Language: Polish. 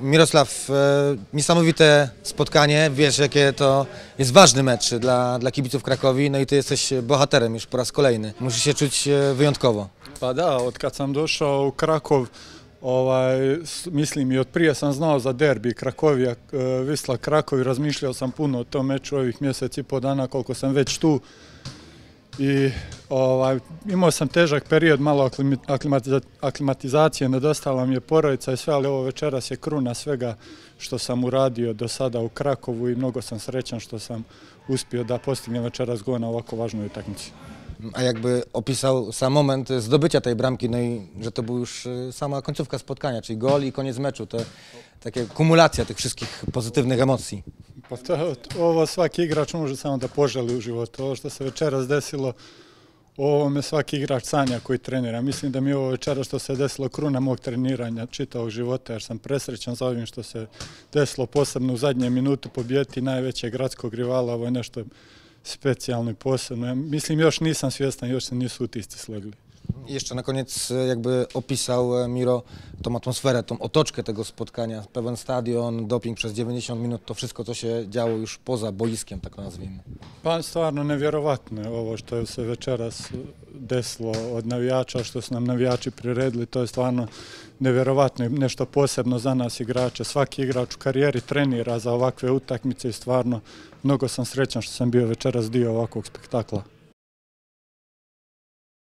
Mirosław, e, niesamowite spotkanie, wiesz jakie to jest ważny mecz dla, dla kibiców Krakowi, no i ty jesteś bohaterem już po raz kolejny. Musisz się czuć e, wyjątkowo. Pa da, od kad sam došao u Krakov, ovaj, mislim i od prije sam znao za derbi Krakovija, e, Visla Krakov i razmišljao sam puno o tom meču ovih mjesec i pol dana koliko sam već tu. I ovaj, imao sam težak period, malo aklimatizacije, nedostala mi je porodica i sve, ali ovo večeras je kruna svega što sam uradio do sada u Krakovu i mnogo sam srećan što sam uspio da postignem večeras gol na ovako važnoj utakmici. A jakby opisał sam moment zdobycia tej bramki, no i że to był już e, sama końcówka spotkania, czyli gol i koniec meczu, to takie kumulacja tych wszystkich pozytywnych emocji. Pa to, ovo svaki igrač može samo da poželi u životu. Ovo što se večeras desilo, o ovome svaki igrač sanja koji trenira. Mislim da mi ovo večera što se desilo kruna mog treniranja čitavog života, jer sam presrećan za ovim što se desilo posebno u zadnje minutu pobijeti najvećeg gradskog rivala. Ovo je nešto specijalno i posebno. Mislim, još nisam svjestan, još se nisu utisci slegli. I Jeszcze na koniec e, jakby opisał e, Miro tą atmosferę, tą otoczkę tego spotkania, pełen stadion, doping przez 90 minut, to wszystko co się działo już poza boiskiem, tak nazwijmy. Pa stvarno nevjerovatno je ovo što je se večeras desilo od navijača, što su nam navijači to je stvarno nevjerovatno i nešto posebno za nas igrače. Svaki igrač u karijeri trenira za ovakve utakmice i stvarno mnogo sam srećan što sam bio večeras dio ovakvog spektakla.